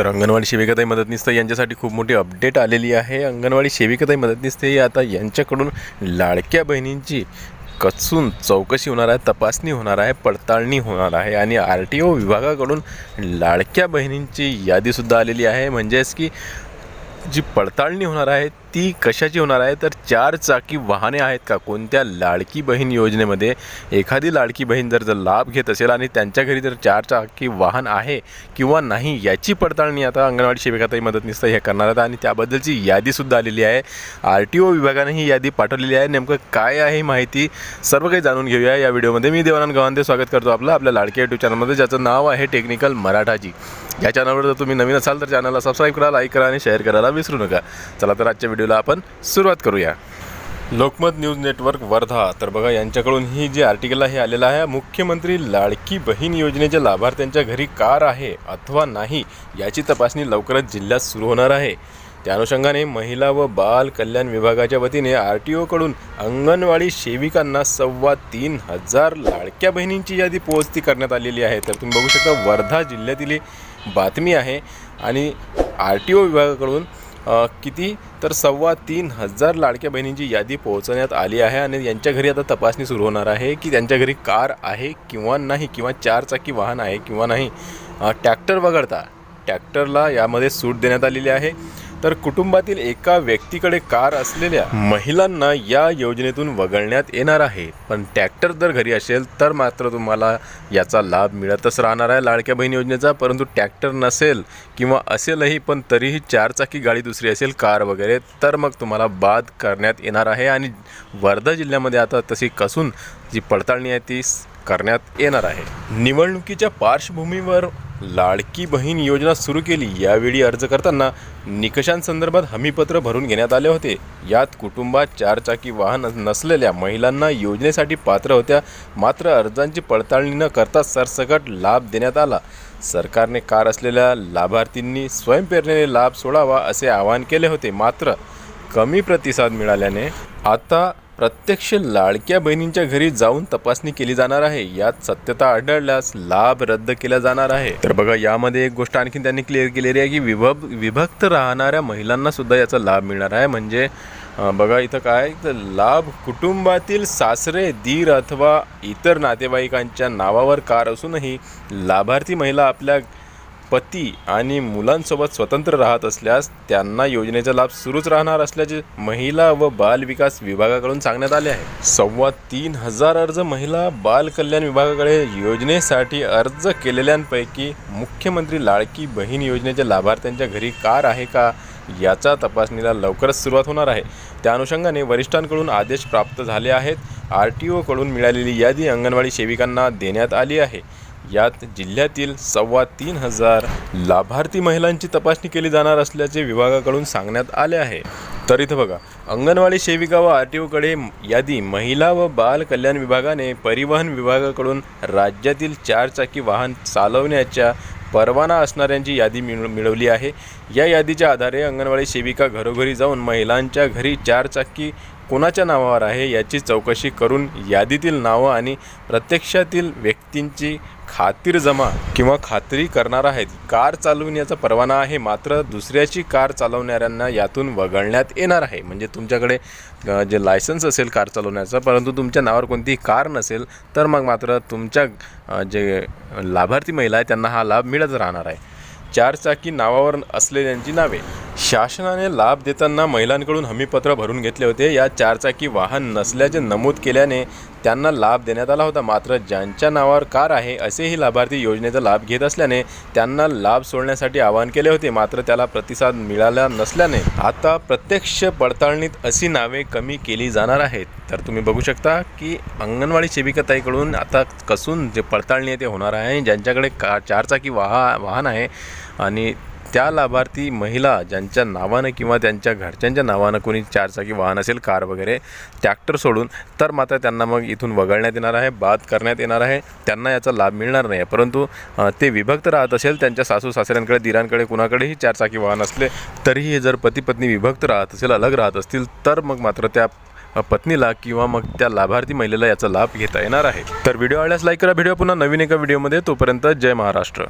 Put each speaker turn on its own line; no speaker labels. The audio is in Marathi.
तर अंगणवाडी सेविकाताई मदतनीस तर यांच्यासाठी खूप मोठी अपडेट आलेली आहे. अंगणवाडी सेविकाताई मदतनीस ते आता यांच्याकडून लाडक्या बहिणींची कसून चौकशी होणार आहे तपासणी होणार आहे पडताळणी होणार आहे आणि आर टी ओ विभागाकडून लाडक्या बहिणींची यादीसुद्धा आलेली आहे. म्हणजेच की जी पडताळणी होणार आहे ती कशाची होणार आहे? तर चार चाकी वाहने आहेत का? कोणत्या लाडकी बहीण योजनेमध्ये एखादी लाडकी बहीण जर जर लाभ घेत असेल आणि त्यांच्या घरी जर चार चाकी वाहन आहे किंवा नाही याची पडताळणी आता अंगणवाडी सेविकाताई मदतनीस हे करणार आहेत आणि त्याबद्दलची यादीसुद्धा आलेली आहे. आर टी ओ विभागाने ही यादी पाठवलेली आहे. नेमकं काय आहे ही माहिती सर्व काही जाणून घेऊया. या व्हिडिओमध्ये मी देवानंद गवांदे स्वागत करतो आपलं आपल्या लाडक्या यूट्यूब चॅनलमध्ये ज्याचं नाव आहे टेक्निकल मराठाजी. या चॅनलवर जर तुम्ही नवीन असाल तर चॅनलला सबस्क्राईब करा लाईक करा आणि शेअर करायला विसरू नका. चला तर आजच्या व्हिडिओला आपण सुरुवात करूया. Lokmat news network Wardha. तर बघा यांच्याकडून ही जी आर्टिकल आहे आलेलं आहे मुख्यमंत्री लाडकी बहीण योजनेच्या लाभार्थ्यांच्या घरी कार आहे अथवा नाही याची तपासणी लवकरच जिल्ह्यात सुरू होणार आहे. त्या अनुषंगाने महिला व बाल कल्याण विभागाच्या वतीने आर टी ओकडून अंगणवाडी सेविकांना सव्वा तीन हजार लाडक्या बहिणींची यादी पोहोचती करण्यात आलेली आहे. तर तुम्ही बघू शकता वर्धा जिल्ह्यातील बातमी आहे आणि आर टी ओ विभागाकडून किती? तर सव्वा तीन हजार लाडक्या बहिणींची यादी पोहोचवण्यात आली आहे आणि यांच्या घरी आता तपासणी सुरू होणार आहे की त्यांच्या घरी कार आहे किंवा नाही किंवा चारचाकी वाहन आहे किंवा नाही. ट्रॅक्टर वगळता ट्रॅक्टरला यामध्ये सूट देण्यात आलेली आहे. तर कुटुंबातील एका व्यक्तीकडे कार असलेल्या महिलांना या योजनेतून वगळण्यात येणार आहे. पण ट्रॅक्टर जर घरी असेल तर मात्र तुम्हाला याचा लाभ मिळतच राहणार आहे लाडक्या बहीण योजनेचा. परंतु ट्रॅक्टर नसेल किंवा असेलही पण तरीही चारचाकी गाडी दुसरी असेल कार वगैरे तर मग तुम्हाला बाद करण्यात येणार आहे. आणि वर्धा जिल्ह्यामध्ये आता तशी कसून जी पडताळणी आहे ती करण्यात येणार आहे. निवडणुकीच्या पार्श्वभूमीवर लाडकी बहीण योजना सुरू केली यावेळी अर्ज करताना निकषांसंदर्भात हमीपत्र भरून घेण्यात आले होते. यात कुटुंबात चारचाकी वाहन नसलेल्या महिलांना योजनेसाठी पात्र होत्या. मात्र अर्जांची पडताळणी न करता सरसकट लाभ देण्यात आला. सरकारने कार असलेल्या लाभार्थींनी स्वयंप्रेरणेने लाभ सोडावा असे आवाहन केले होते. मात्र कमी प्रतिसाद मिळाल्याने आता प्रत्यक्ष लाडक्या बहिणींच्या घरी जाऊन तपासणी केली जाणार आहे. यात सत्यता आढळल्यास लाभ रद्द केला जाणार आहे. तर बघा यामध्ये एक गोष्ट आणखी त्यांनी क्लिअर केलेली आहे की विभब विभक्त राहणाऱ्या महिलांना सुद्धा याचा लाभ मिळणार आहे. म्हणजे बघा इथं काय? तर लाभ कुटुंबातील सासरे दीर अथवा इतर नातेवाईकांच्या नावावर कार असूनही लाभार्थी महिला आपल्या पती आणि मुलांसोबत स्वतंत्र राहत असल्यास त्यांना योजनेचा लाभ सुरूच राहणार असल्याचे महिला व बाल विकास विभागाकडून सांगण्यात आले आहे. सव्वा तीन हजार अर्ज महिला बाल कल्याण विभागाकडे योजनेसाठी अर्ज केलेल्यांपैकी मुख्यमंत्री लाडकी बहीण योजनेच्या लाभार्थ्यांच्या घरी कार आहे का याचा तपासणीला लवकरच सुरुवात होणार आहे. त्या अनुषंगाने वरिष्ठांकडून आदेश प्राप्त झाले आहेत. आर टी ओकडून मिळालेली यादी अंगणवाडी सेविकांना देण्यात आली आहे. यात जिल्ह्यातील सव्वा तीन हजार लाभार्थी महिलांची तपासणी केली जाणार असल्याचे विभागाकडून सांगण्यात आले आहे. तर इथं बघा अंगणवाडी सेविका व आर टी ओकडे यादी महिला व बाल कल्याण विभागाने परिवहन विभागाकडून राज्यातील चारचाकी वाहन चालवण्याच्या परवाना असणाऱ्यांची यादी मिळ मिळवली आहे. या यादीच्या आधारे अंगणवाडी सेविका घरोघरी जाऊन महिलांच्या घरी चारचाकी कोणाच्या नावावर आहे याची चौकशी करून यादीतील नावं आणि प्रत्यक्षातील व्यक्तींची खातीरजमा किंवा खात्री करणार आहेत. कार चालवण्याचा परवाना आहे मात्र दुसऱ्याची कार चालवणाऱ्यांना यातून वगळण्यात येणार आहे. म्हणजे तुमच्याकडे जे लायसन्स असेल कार चालवण्याचं परंतु तुमच्या नावावर कोणतीही कार नसेल तर मग मात्र तुमच्या जे लाभार्थी महिला आहे त्यांना हा लाभ मिळत राहणार आहे. चारचाकी नावावर असलेल्यांची नावे. शासनाने लाभ देताना महिलांकडून हमीपत्र भरून घेतले होते. या चारचाकी वाहन नसल्याचे नमूद केल्याने त्यांना लाभ देण्यात आला होता. मात्र ज्यांच्या नावावर कार आहे असेही लाभार्थी योजनेचा लाभ घेत असल्याने त्यांना लाभ सोडण्यासाठी आवाहन केले होते. मात्र त्याला प्रतिसाद मिळाला नसल्याने आता प्रत्यक्ष पडताळणीत अशी नावे कमी केली जाणार आहेत. तर तुम्ही बघू शकता की अंगणवाडी सेविकाताईकडून आता कसून जे पडताळणी आहे ते होणार आहे. ज्यांच्याकडे का चारचाकी वाहा वाहन आहे आणि त्या लाभार्थी महिला ज्यांच्या नावानं किंवा त्यांच्या घरच्यांच्या नावानं कोणी चारचाकी वाहन असेल कार वगैरे ट्रॅक्टर सोडून तर मात्र त्यांना मग इथून वगळण्यात येणार आहे बाद करण्यात येणार आहे. त्यांना याचा लाभ मिळणार नाही. आहे परंतु ते विभक्त राहत असेल त्यांच्या सासू सासऱ्यांकडे दिरांकडे कुणाकडेही चारचाकी वाहन असले तरीही जर पती पत्नी विभक्त राहत असेल अलग राहत असतील तर मग मात्र त्या पत्नीला किंवा मग त्या लाभार्थी महिलेला याचा लाभ घेता येणार आहे. तर व्हिडिओ आवडल्यास लाईक करा. व्हिडिओ पुन्हा नवीन एका व्हिडिओमध्ये तोपर्यंत जय महाराष्ट्र.